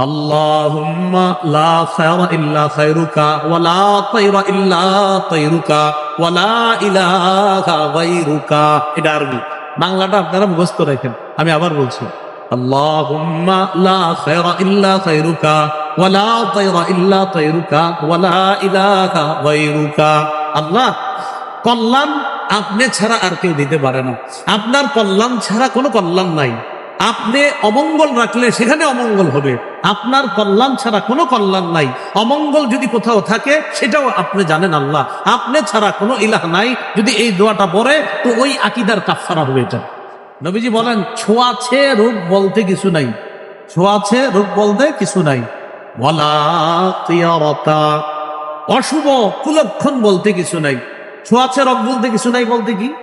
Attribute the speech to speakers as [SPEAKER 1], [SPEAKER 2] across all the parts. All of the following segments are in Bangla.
[SPEAKER 1] اللهم لا خير إلا خيرك ولا طير إلا طيرك ولا إله غيرك এটা আরবি বাংলাটা আপনারা মুখস্থ রাখেন আমি আবার বলছি اللهم لا خير إلا خيرك ولا طير إلا طيرك ولا إله غيرك আল্লাহ কল্যাণ আপনি ছাড়া আর কেউ দিতে পারে না আপনার কল্যাণ ছাড়া কোনো কল্যাণ নাই আপনি অমঙ্গল রাখলে সেখানে অমঙ্গল হবে। আপনার কল্যাণ ছাড়া কোনো কল্যাণ নাই। অমঙ্গল যদি কোথাও থাকে, সেটাও আপনি জানেন আল্লাহ। আপনি ছাড়া কোনো ইলাহ নাই। যদি এই দোয়াটা পড়ে, তো ওই আকিদার কাফারা হবে এটা নবীজি বলেন, ছোঁয়াছে রোগ বলতে কিছু নাই। ছোঁয়াছে রোগ বলতে কিছু নাই। অশুভ কুলক্ষণ বলতে কিছু নাই। ছোঁয়াছে রোগ বলতে কিছু নাই বলতে কি?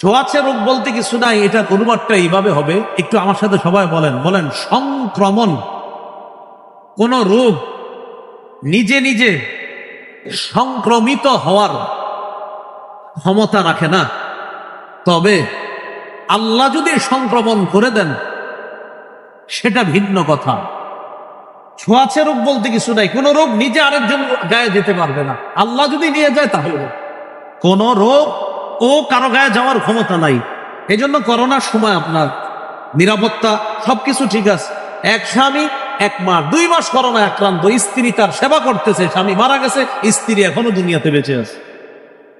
[SPEAKER 1] ছোঁয়াছে রোগ বলতে কিছু নাই, এটা অনুবাদটা এইভাবে হবে। একটু আমার সাথে সবাই বলেন বলেন, সংক্রমণ কোন রোগ নিজে নিজে সংক্রমিত হওয়ার ক্ষমতা রাখে না। তবে আল্লাহ যদি সংক্রমণ করে দেন, সেটা ভিন্ন কথা। ছোঁয়াছে রোগ বলতে কিছু নাই, কোন রোগ নিজে আরেকজন গায়ে যেতে পারবে না। আল্লাহ যদি নিয়ে যায়, তাহলে। কোন রোগ ও কারও গায়ে যাওয়ার ক্ষমতা নাই। এই জন্য করোনার সময় আপনার নিরাপত্তা সবকিছু ঠিক আছে। এক স্বামী, এক মাস দুই মাস করোনা আক্রান্ত, স্ত্রী তার সেবা করতেছে, স্বামী মারা গেছে, স্ত্রী এখনও দুনিয়াতে বেঁচে আছে।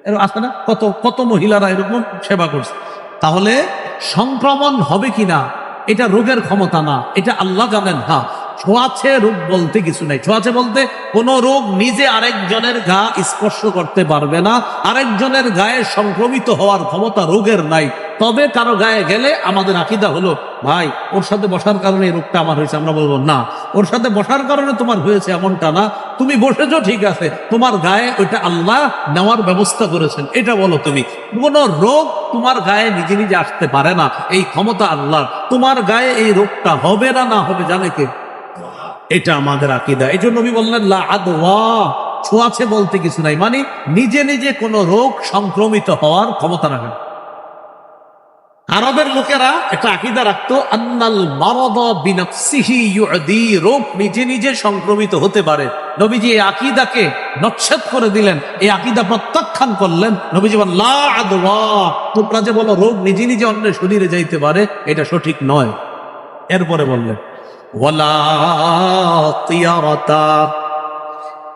[SPEAKER 1] এরকম আছে না? কত কত মহিলারা এরকম সেবা করছে। তাহলে সংক্রমণ হবে কিনা? এটা রোগের ক্ষমতা না। এটা আল্লাহ জানেন। হ্যাঁ। ছোঁয়াছে রোগ বলতে কিছু নাই। ছোঁয়াছে বলতে কোন রোগ নিজে আরেকজনের গা স্পর্শ করতে পারবে না। আরেকজনের গায়ে সংক্রমিত হওয়ার ক্ষমতা রোগের নাই। তবে কারও গায়ে গেলে আমাদের আকিদা হলো, ভাই, ওর সাথে বসার কারণে এই রোগটা আমার হয়েছে। আমরা বলব, না, ওর সাথে বসার কারণে তোমার হয়েছে এমনটা না। তুমি বসেছো, ঠিক আছে। তোমার গায়ে ওইটা আল্লাহ নেওয়ার ব্যবস্থা করেছেন। এটা বলো তুমি। কোন রোগ তোমার গায়ে নিজে নিজে আসতে পারে না। এই ক্ষমতা আল্লাহ তোমার গায়ে এই রোগটা হবে না না হবে, জানে কে? এটা আমাদের আকিদা। এই জন্য বললেন ছোঁয়াছে বলতে কিছু নাই। মানে নিজে নিজে কোনো রোগ সংক্রমিত হওয়ার ক্ষমতা রাখে আরবের লোকেরা একটা আকিদা রাখতো, আন্নাল রোগ নিজে নিজে সংক্রমিত হতে পারে। নবীজি এই আকিদাকে নচ্ছেদ করে দিলেন। এই আকিদা প্রত্যাখ্যান করলেন। নবীজি লা তোমরা যে বলো, রোগ নিজে নিজে অন্যের শরীরে যাইতে পারে, এটা সঠিক নয়। এরপরে বললেন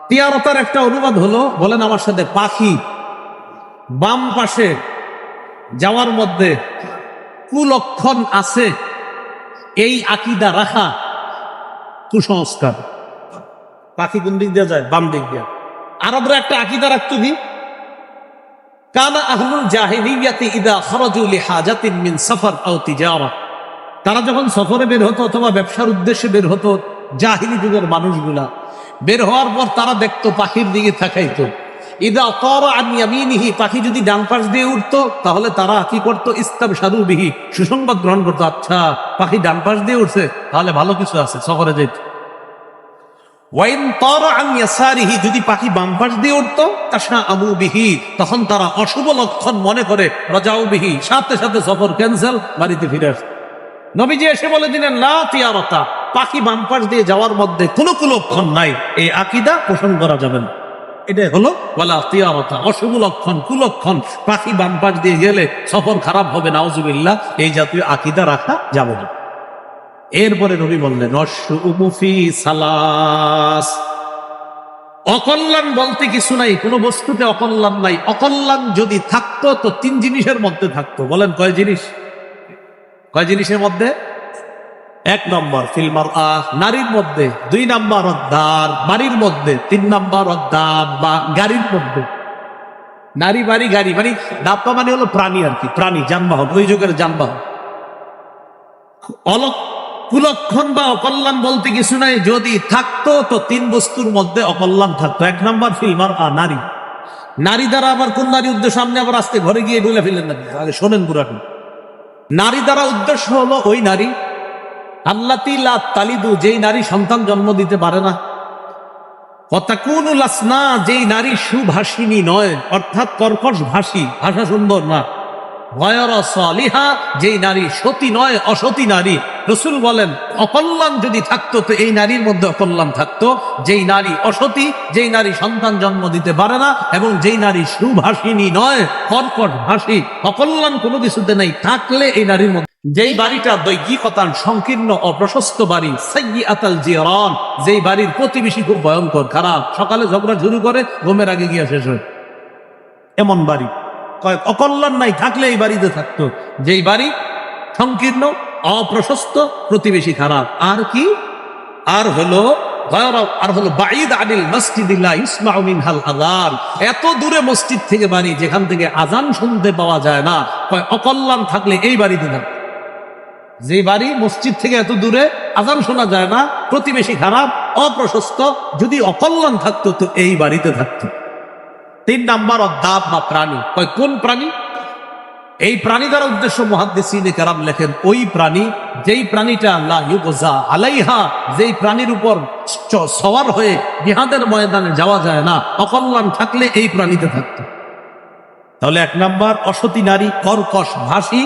[SPEAKER 1] তিয়ারতার একটা অনুবাদ হলো, বলেন আমার সাথে, পাখি বাম পাশে যাওয়ার মধ্যে কুলক্ষণ আছে, এই আকিদা রাখা কুসংস্কার। পাখি কোন দিক দিয়ে যায়? বাম দিক দিয়ে। আরবরা একটা আকিদা রাখতো কি? কানা আহলুল জাহিলিয়াতি ইদা খরাজু লিহাজাতিন মিন সফর আও তিজারা। তারা যখন সফরে বের হতো অথবা ব্যবসার উদ্দেশ্যে বের হতো, জাহিলি যুগের মানুষগুলা, বের হওয়ার পর তারা দেখতো পাখির দিকে থাকাইতো ইদা তর আমিয়ামিনিহি পাখি যদি ডান পাশ দিয়ে উঠতো, তাহলে তারা কি করতো? ইস্তাব সারুবিহি সুসংবাদ গ্রহণ করতো। আচ্ছা পাখি ডান পাশ দিয়ে উঠছে, তাহলে ভালো কিছু আছে, সফরে যেত। ওয়াইন তর আমিয়াসারিহি যদি পাখি বাম পাশ দিয়ে উঠতো তাসা আমু বিহি, তখন তারা অশুভ লক্ষণ মনে করে রাজাও বিহি, সাথে সাথে সফর ক্যান্সেল, বাড়িতে ফিরে আসতো। নবীজি এসে বলে দিলেন, না তিয়ারতা পাখি বাম পাশ দিয়ে যাওয়ার মধ্যে কোনো কোনো কুলক্ষণ নাই। এই আকিদা পোষণ করা যাবে না। এটা হলো বলা তিয়ারতা অশুভ লক্ষণ, কুলক্ষণ, পাখি বাম পাশ দিয়ে গেলে সফর খারাপ হবে, নাউজুবিল্লাহ, এই জাতীয় আকিদা রাখা যাবে না। এরপরে নবী বললেন অশ্বুমুফি সালাস। অকল্যাণ বলতে কিছু নাই, কোনো বস্তুতে অকল্যাণ নাই। অকল্যাণ যদি থাকতো, তো তিন জিনিসের মধ্যে থাকতো। বলেন কয় জিনিস? কয় জিনিসের মধ্যে? এক নম্বর ফিল্মার আহ নারীর মধ্যে। দুই নম্বর অদ্দার বাড়ির মধ্যে। তিন নম্বর অদ্দার বা গাড়ির মধ্যে। নারী, বাড়ি, গাড়ি মানে দাপ্পা মানে হলো প্রাণী আর কি, প্রাণী, যানবাহন, ওই যুগের যানবাহন। অলক, কুলক্ষণ বা অকল্যাণ বলতে কিছু নাই, যদি থাকতো তো তিন বস্তুর মধ্যে অকল্যাণ থাকতো। এক নম্বর ফিল্মার আ নারী। নারী দ্বারা আবার কোন নারী উদ্দেশ্য সামনে আবার আজকে ঘরে গিয়ে বলে ফেলেন না আগে শোনেন পুরাটি নারী দ্বারা উদ্দেশ্য হলো ওই নারী। আল্লা তিলা তালিদু, যেই নারী সন্তান জন্ম দিতে পারে না। কতাকুনুল আসনা, যেই নারী সুভাষিনী নয়, অর্থাৎ কর্কশ ভাষী, ভাষা সুন্দর না। যেই নারী সতী নয়, অসতী নারী। রসুল বলেন, অকল্যাণ যদি থাকতো, তো এই নারীর মধ্যে অকল্যাণ থাকতো। যেই নারী অসতী, যেই নারী সন্তান জন্ম দিতে পারে না, এবং যেই নারী সুভাষিনী নয়, কর্কট ভাষী, অকল্যাণ কোনো কিছুতে নেই। থাকলে এই নারীর মধ্যে যেই বাড়িটা দৈহিকতান সংকীর্ণ অপ্রশস্ত বাড়ি সাইয়ি আতাল জিয়রন, যেই বাড়ির প্রতিবেশী খুব ভয়ঙ্কর, খারাপ। সকালে ঝগড়া শুরু করে ঘুমের আগে গিয়া শেষ হয়। এমন বাড়ি। কয়েক অকল্যাণ নাই থাকলে এই বাড়িতে থাকতো। যেই বাড়ি সংকীর্ণ, অপ্রশস্ত, প্রতিবেশী খারাপ। আর কি? আর হলো আর হলো বাইদ আনিল মসজিদিল্লাহ ইসমাউ মিনহাল আযান। এত দূরে মসজিদ থেকে বাড়ি, যেখান থেকে আজান শুনতে পাওয়া যায় না। কয় অকল্যাণ থাকলে এই বাড়িতে থাকতো যে বাড়ি, মসজিদ থেকে এত দূরে আজান শোনা যায় না। প্রতিবেশী খারাপ, অপ্রশস্ত, যদি অকল্যাণ থাকতো, তো এই বাড়িতে থাকতো। তিন নাম্বার অদ্যাপ বা প্রাণী। কয়, কোন প্রাণী? এই প্রাণী দ্বারা উদ্দেশ্য মহাদ্দেশিনে কারাম লেখেন, ওই প্রাণী, যেই প্রাণীটা আল্লাহ আলাইহা, যেই প্রাণীর উপর সওয়ার হয়ে জিহাদের ময়দানে যাওয়া যায় না, অকল্যাণ থাকলে এই প্রাণীতে থাকতো। তাহলে এক নাম্বার, অসতী নারী কর্কশ ভাষী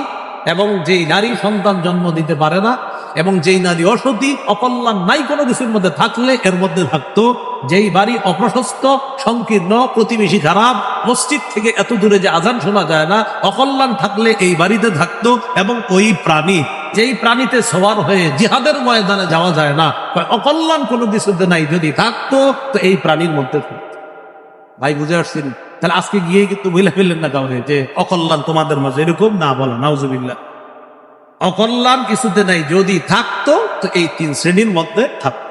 [SPEAKER 1] এবং যেই নারী সন্তান জন্ম দিতে পারে না এবং যেই নারী অসতী, অকল্যাণ নাই কোনো কিছুর মধ্যে থাকলে এর মধ্যে থাকতো যেই বাড়ি অপ্রশস্ত, সংকীর্ণ, প্রতিবেশী খারাপ, মসজিদ থেকে এত দূরে যে আজান শোনা যায় না, অকল্যাণ থাকলে এই বাড়িতে থাকতো এবং ওই প্রাণী, যেই প্রাণীতে সবার হয়ে জিহাদের ময়দানে যাওয়া যায় না অকল্যাণ কোনো কিছুতে নাই, যদি থাকতো, তো এই প্রাণীর মধ্যে থাকতো। ভাই, বুঝে আসছেন? তাহলে আজকে গিয়ে কিন্তু বলে ফেললেন না কাউরে যে অকল্যাণ তোমাদের মাঝে এরকম? না বলা, নাউজুবিল্লাহ। অকল্যাণ কিছুতে নাই, যদি থাকতো, তো এই তিন শ্রেণির মধ্যে থাকতো।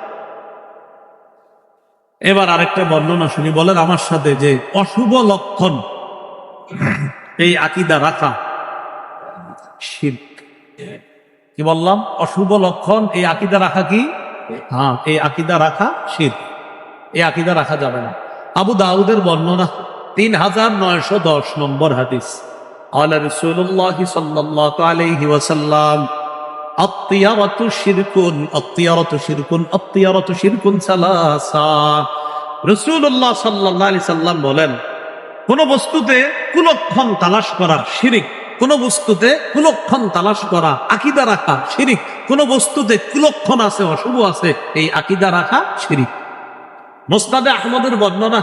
[SPEAKER 1] এবার আরেকটা বর্ণনা শুনি, বলেন আমার সাথে যে অশুভ লক্ষণ, এই আকিদা রাখা, শির্ক। কি বললাম? অশুভ লক্ষণ, এই আকিদা রাখা কি? হ্যাঁ এই আকিদা রাখা শির্ক। এই আকিদা রাখা যাবে না। আবু দাউদের বর্ণনা, তিন হাজার নয়শো দশ নম্বর হাদিস। قال رسول الله صلى الله عليه وسلم الطيرة شرك الطيرة شرك الطيرة شرك ثلاثة রসুল্লাহ সাল্লাহ আলি সাল্লাম বলেন কোন বস্তুতে কুলক্ষণ তালাশ করা শিরিক কোন বস্তুতে কুলক্ষণ তালাশ করা আকিদা রাখা শিরিক কোন বস্তুতে কুলক্ষণ আছে অশুভ আছে এই আকিদা রাখা শিরিক মোস্তাদে আহমদের বর্ণনা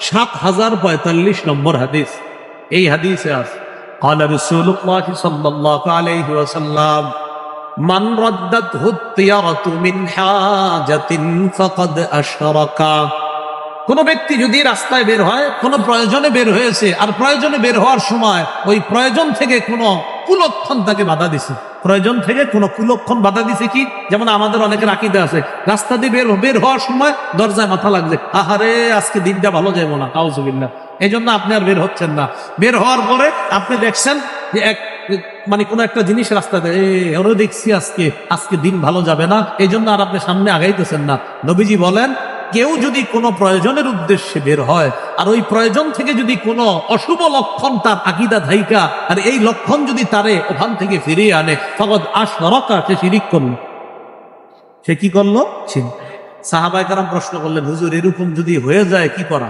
[SPEAKER 1] সাত হাজার পঁয়তাল্লিশ নম্বর হাদিস এই হাদিসে আছে قال رسول الله صلى الله عليه وسلم من ردته الطيرة من حاجة فقد أشرك কোন ব্যক্তি যদি রাস্তায় বের হয় কোন প্রয়োজনে বের হয়েছে আর প্রয়োজনে বের হওয়ার সময় ওই প্রয়োজন থেকে কোনো কুলক্ষণ তাকে বাধা দিছে প্রয়োজন থেকে কোনো কুলক্ষণ বাধা দিছে কি যেমন আমাদের অনেকের আকিদে আছে রাস্তা দিয়ে বের বের হওয়ার সময় দরজায় মাথা লাগছে আহারে আজকে দিনটা ভালো যাবো না কাউজুবিল্লা এই জন্য আপনি আর বের হচ্ছেন না। বের হওয়ার পরে আপনি দেখছেন যে এক মানে কোনো একটা জিনিস রাস্তাতে, এ, ওরে দেখছি আজকে আজকে দিন ভালো যাবে না। এই জন্য আর আপনি সামনে আগাইতেছেন না। নবীজি বলেন, কেউ যদি কোনো প্রয়োজনের উদ্দেশ্যে বের হয়, আর ওই প্রয়োজন থেকে যদি কোনো অশুভ লক্ষণ তার আকিদা ধাইকা, আর এই লক্ষণ যদি তারে ওখান থেকে ফিরিয়ে আনে ফগদ আশরকা, সে শিরিক করল। সে কি করল? সাহাবাই কারাম প্রশ্ন করলেন, হুজুর, এরকম যদি হয়ে যায়, কি করা?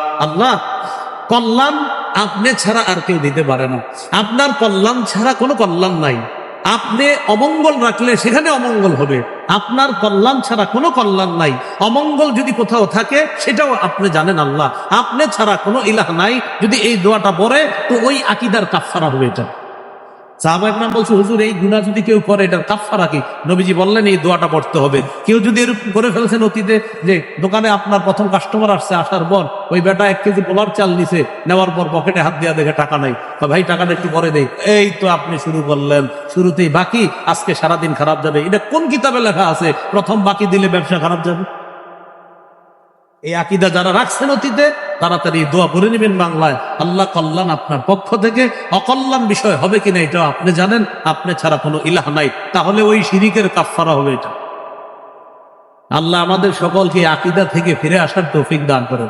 [SPEAKER 1] আল্লাহ, কল্যাণ আপনি ছাড়া আর কেউ দিতে পারে না। আপনার কল্যাণ ছাড়া কোনো কল্যাণ নাই। আপনি অমঙ্গল রাখলে সেখানে অমঙ্গল হবে। আপনার কল্যাণ ছাড়া কোনো কল্যাণ নাই। অমঙ্গল যদি কোথাও থাকে, সেটাও আপনি জানেন আল্লাহ। আপনি ছাড়া কোনো ইলাহ নাই। যদি এই দোয়াটা পড়ে, তো ওই আকিদার কাফারা হবে এটা। সাহাবাহিক নাম বলছে, হুজুর, এই গুণা যদি কেউ করে, এটার কাফারা কি? নবীজি বললেন, এই দোয়াটা পড়তে হবে। কেউ যদি এরকম করে ফেলছেন অতীতে, যে দোকানে আপনার প্রথম কাস্টমার আসছে, আসার পর, ওই বেটা এক কেজি পোলার চাল নিছে, নেওয়ার পর পকেটে হাত দিয়া দেখে টাকা নাই। তো ভাই, টাকাটা একটু পরে দেই। এই তো আপনি শুরু করলেন। শুরুতেই বাকি, আজকে সারাদিন খারাপ যাবে। এটা কোন কিতাবে লেখা আছে? প্রথম বাকি দিলে ব্যবসা খারাপ যাবে? এই আকিদা যারা রাখছেন অতীতে তাড়াতাড়ি দোয়া বলে নেবেন বাংলায়। আল্লাহ কল্যাণ আপনার পক্ষ থেকে। অকল্যাণ বিষয় হবে কিনা এটা আপনি জানেন, আপনি ছাড়া কোনো ইলাহ নাই। তাহলে ওই শিরিকের কাফারা হবে এটা। আল্লাহ আমাদের সকলকে আকিদা থেকে ফিরে আসার তৌফিক দান করেন।